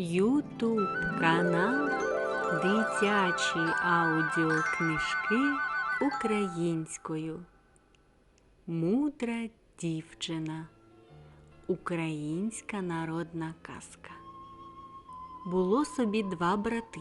Ютуб канал Дитячі аудіокнижки українською. Мудра дівчина. Українська народна казка. Було собі два брати.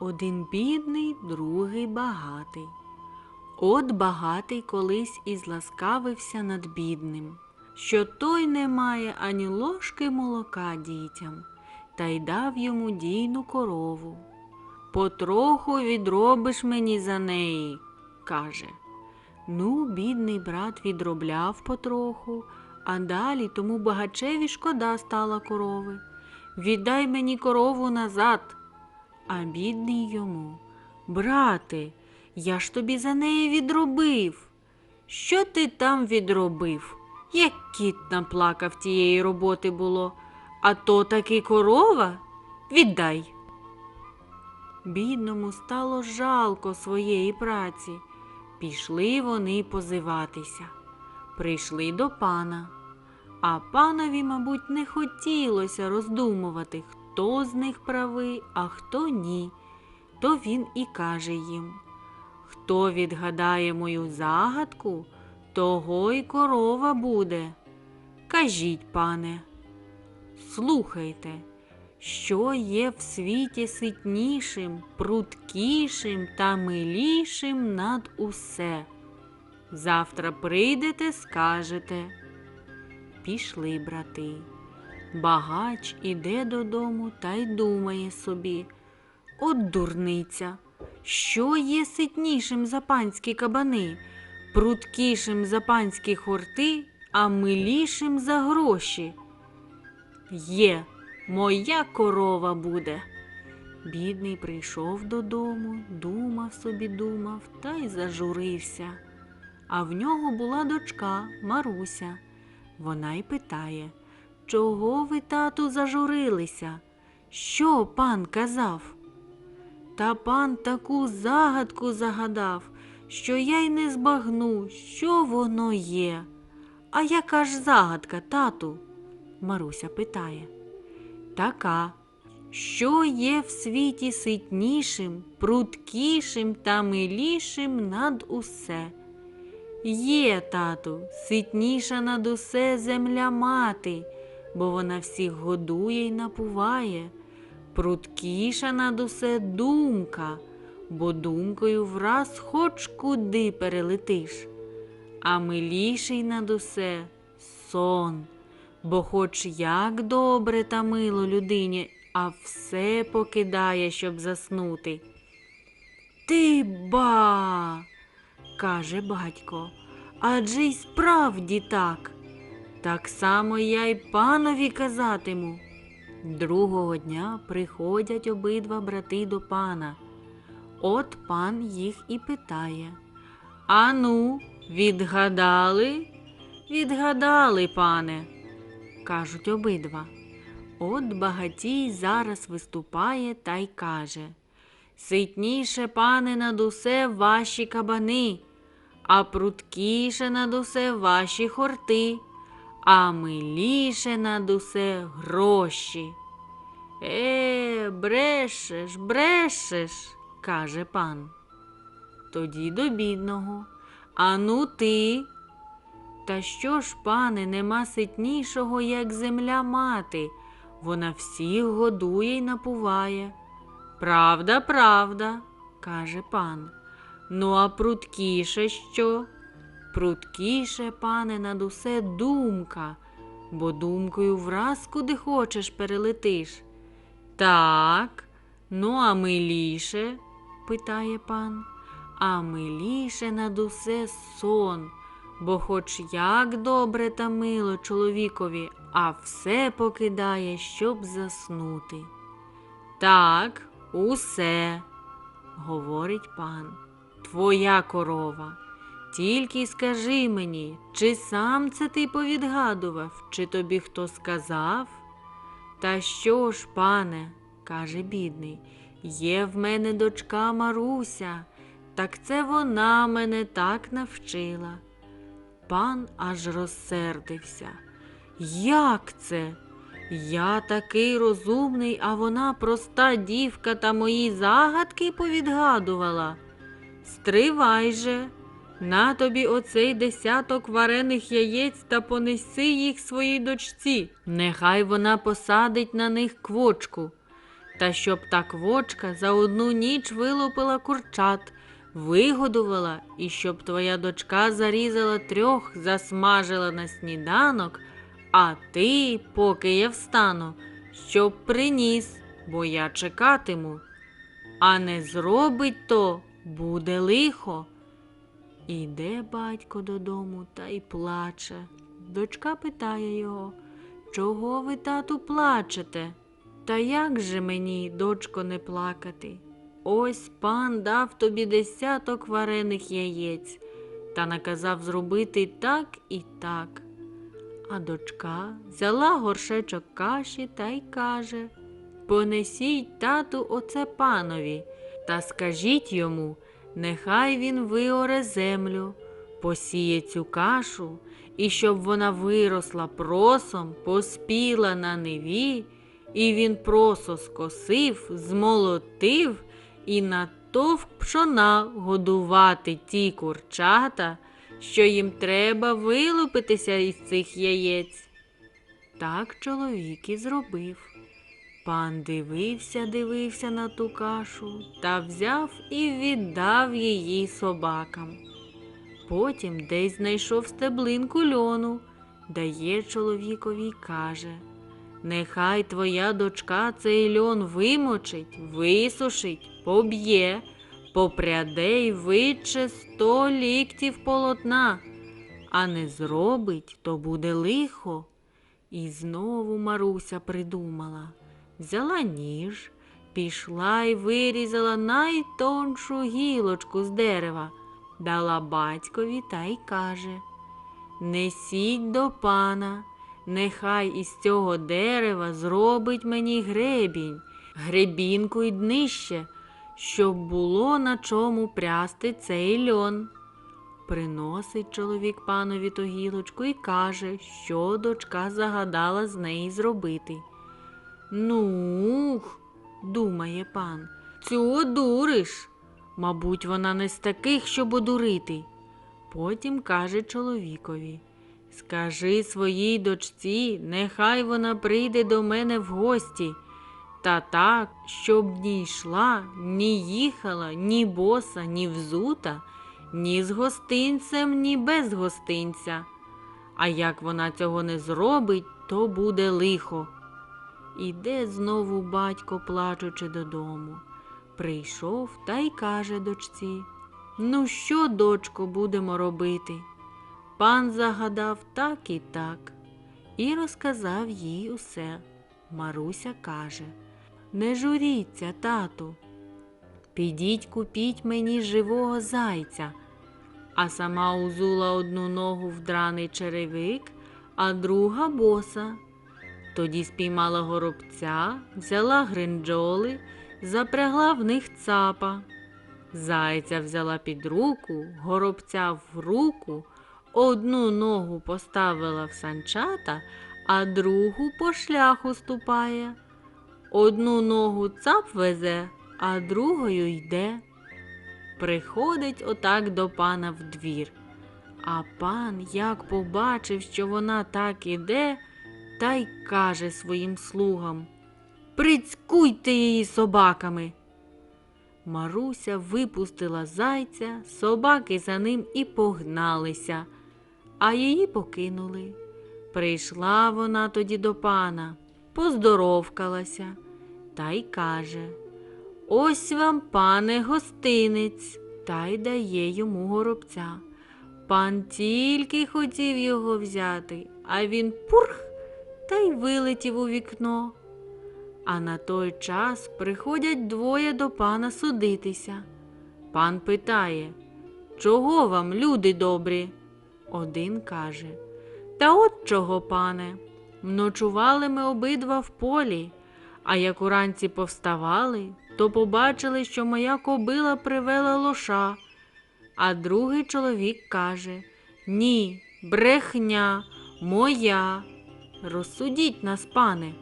Один бідний, другий багатий. От багатий колись і зласкавився над бідним, що той не має ані ложки молока дітям, та й дав йому дійну корову. Потроху відробиш мені за неї, каже. Ну, бідний брат відробляв потроху, а далі тому багачеві шкода стала корови. Віддай мені корову назад. А бідний йому, брате, я ж тобі за неї відробив. Що ти там відробив? Як кіт наплакав тієї роботи було, а то таки корова? Віддай. Бідному стало жалко своєї праці. Пішли вони позиватися. Прийшли до пана. А панові, мабуть, не хотілося роздумувати, хто з них правий, а хто ні. То він і каже їм Хто відгадає мою загадку, того й корова буде. Кажіть, пане, слухайте, що є в світі ситнішим, пруткішим та милішим над усе. Завтра прийдете, скажете. Пішли брати. Багач іде додому та й думає собі. От дурниця, що є ситнішим за панські кабани, пруткішим за панські хорти, а милішим за гроші. Є, моя корова буде. Бідний прийшов додому, думав собі, думав та й зажурився. А в нього була дочка Маруся. Вона й питає, чого ви, тату, зажурилися? Що пан казав? Та пан таку загадку загадав, що я й не збагну, що воно є. А яка ж загадка, тату? Маруся питає. Така, що є в світі ситнішим, пруткішим та милішим над усе. Є, тату, ситніша над усе земля мати, бо вона всіх годує й напуває. Пруткіша над усе думка, бо думкою враз хоч куди перелетиш. А миліший над усе сон, бо хоч як добре та мило людині, а все покидає, щоб заснути. Ти ба, каже батько, адже й справді так. Так само я й панові казатиму. Другого дня приходять обидва брати до пана. От пан їх і питає. Ану, відгадали? Відгадали, пане, кажуть обидва. От багатій зараз виступає та й каже Ситніше, пане, над усе ваші кабани, а пруткіше над усе ваші хорти, а миліше над усе гроші. Е, брешеш, брешеш, каже пан. Тоді до бідного. Ану ти. Та що ж, пане, нема ситнішого, як земля мати, вона всіх годує й напуває. Правда, правда, каже пан. Ну, а пруткіше що? Пруткіше, пане, над усе думка, бо думкою враз куди хочеш перелетиш. Так, ну а миліше? питає пан. А миліше над усе сон, бо хоч як добре та мило чоловікові, а все покидає, щоб заснути. Так, усе, говорить пан, твоя корова. Тільки скажи мені, чи сам це ти повідгадував, чи тобі хто сказав? Та що ж, пане, каже бідний, є в мене дочка Маруся, так це вона мене так навчила. Пан аж розсердився. Як це? Я такий розумний, а вона проста дівка та мої загадки повідгадувала. Стривай же, на тобі оцей десяток варених яєць та понеси їх своїй дочці. Нехай вона посадить на них квочку. Та щоб та квочка за одну ніч вилупила курчат, вигодувала, і щоб твоя дочка зарізала трьох, засмажила на сніданок, а ти, поки я встану, щоб приніс, бо я чекатиму. А не зробить то, буде лихо. Іде батько додому та й плаче. Дочка питає його, чого ви, тату, плачете? Та як же мені, дочко, не плакати? Ось пан дав тобі десяток варених яєць та наказав зробити так і так. А дочка взяла горшечок каші та й каже Понесіть тату оце панові, та скажіть йому, нехай він виоре землю, посіє цю кашу, і щоб вона виросла просом, поспіла на неві, і він просо скосив, змолотив і натовк пшона годувати ті курчата, що їм треба вилупитися із цих яєць. Так чоловік і зробив. Пан дивився, дивився на ту кашу та взяв і віддав її собакам. Потім десь знайшов стеблинку льону, дає чоловікові й каже Нехай твоя дочка цей льон вимочить, висушить, поб'є, попряде й витче сто ліктів полотна, а не зробить, то буде лихо. І знову Маруся придумала. Взяла ніж, пішла й вирізала найтоншу гілочку з дерева, дала батькові та й каже Несіть до пана, нехай із цього дерева зробить мені гребінь, гребінку й днище, щоб було на чому прясти цей льон. Приносить чоловік панові ту гілочку і каже, що дочка загадала з неї зробити. Ну, думає пан, цю одуриш. Мабуть, вона не з таких, щоб одурити. Потім каже чоловікові Скажи своїй дочці, нехай вона прийде до мене в гості, та так, щоб ні йшла, ні їхала, ні боса, ні взута, ні з гостинцем, ні без гостинця. А як вона цього не зробить, то буде лихо. Іде знову батько, плачучи додому. Прийшов та й каже дочці Ну, що, дочко, будемо робити? Пан загадав так і так і розказав їй усе. Маруся каже Не журіться, тату. Підіть купіть мені живого зайця. А сама узула одну ногу в драний черевик, а друга боса. Тоді спіймала горобця, взяла гринджоли, запрягла в них цапа. Зайця взяла під руку, горобця в руку, одну ногу поставила в санчата, а другу по шляху ступає. Одну ногу цап везе, а другою йде. Приходить отак до пана в двір. А пан, як побачив, що вона так іде, та й каже своїм слугам Прицькуйте її собаками. Маруся випустила зайця, собаки за ним і погналися, а її покинули. Прийшла вона тоді до пана, поздоровкалася та й каже Ось вам, пане, гостинець, та й дає йому горобця. Пан тільки хотів його взяти, а він пурх та й вилетів у вікно. А на той час приходять двоє до пана судитися. Пан питає, чого вам, люди добрі? Один каже, Та от чого, пане. Ночували ми обидва в полі, а як уранці повставали, то побачили, що моя кобила привела лоша. А другий чоловік каже Ні, брехня, моя. Розсудіть нас, пане.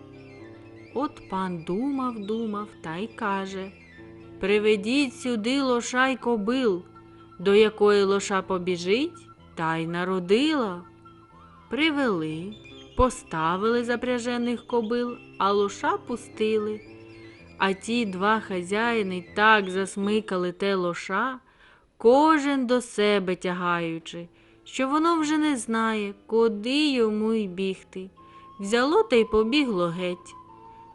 От пан думав, думав та й каже Приведіть сюди лоша й кобил, до якої лоша побіжить, та й народила. Привели, поставили запряжених кобил, а лоша пустили. А ті два хазяїни так засмикали те лоша, кожен до себе тягаючи, що воно вже не знає, куди йому й бігти. Взяло та й побігло геть.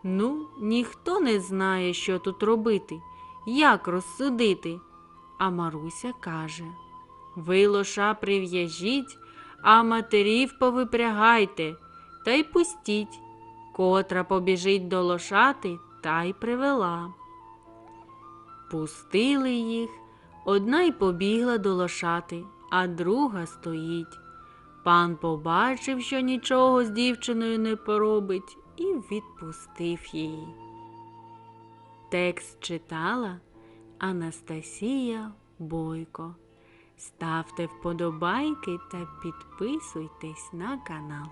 Ну, ніхто не знає, що тут робити, як розсудити. А Маруся каже Ви лоша прив'яжіть, а матерів повипрягайте, та й пустіть, котра побіжить до лошати, та й привела. Пустили їх, одна й побігла до лошати, а друга стоїть. Пан побачив, що нічого з дівчиною не поробить, і відпустив її. Текст читала Анастасія Бойко. Ставте вподобайки та підписуйтесь на канал.